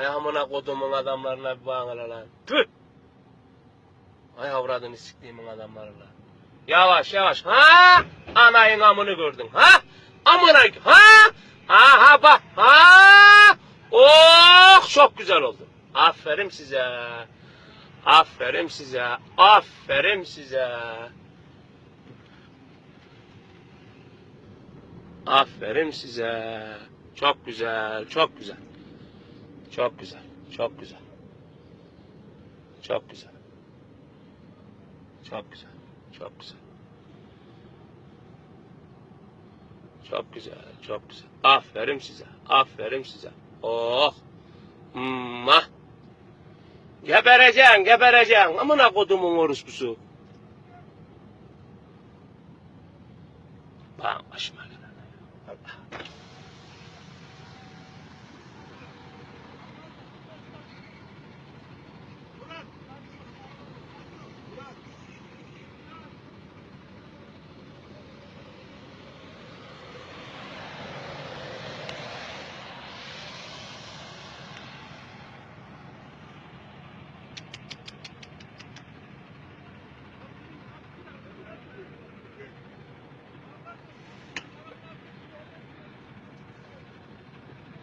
Ay amına kodumun adamlarına bir bağına lan. Tüh! Ay avradını siktiğimin adamları lan. Yavaş yavaş. Ha? Anayın amını gördün. Ha? Amına ha? Ha ha bak. Ha? Oh çok güzel oldu. Aferin size. Aferin size. Aferin size. Aferin size. Çok güzel, çok güzel. Çok güzel, çok güzel. Çok güzel. Çok güzel, çok güzel. Çok güzel, çok güzel. Aferin size, aferin size. Oh. Mwah. Gebereceksin, gebereceksin. Amına kodumun orospusu. Bana başıma gelen. Allah.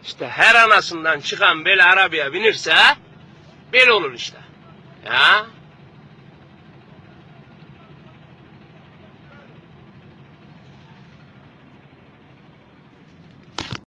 İşte her anasından çıkan böyle arabaya binirse böyle olur işte. Ya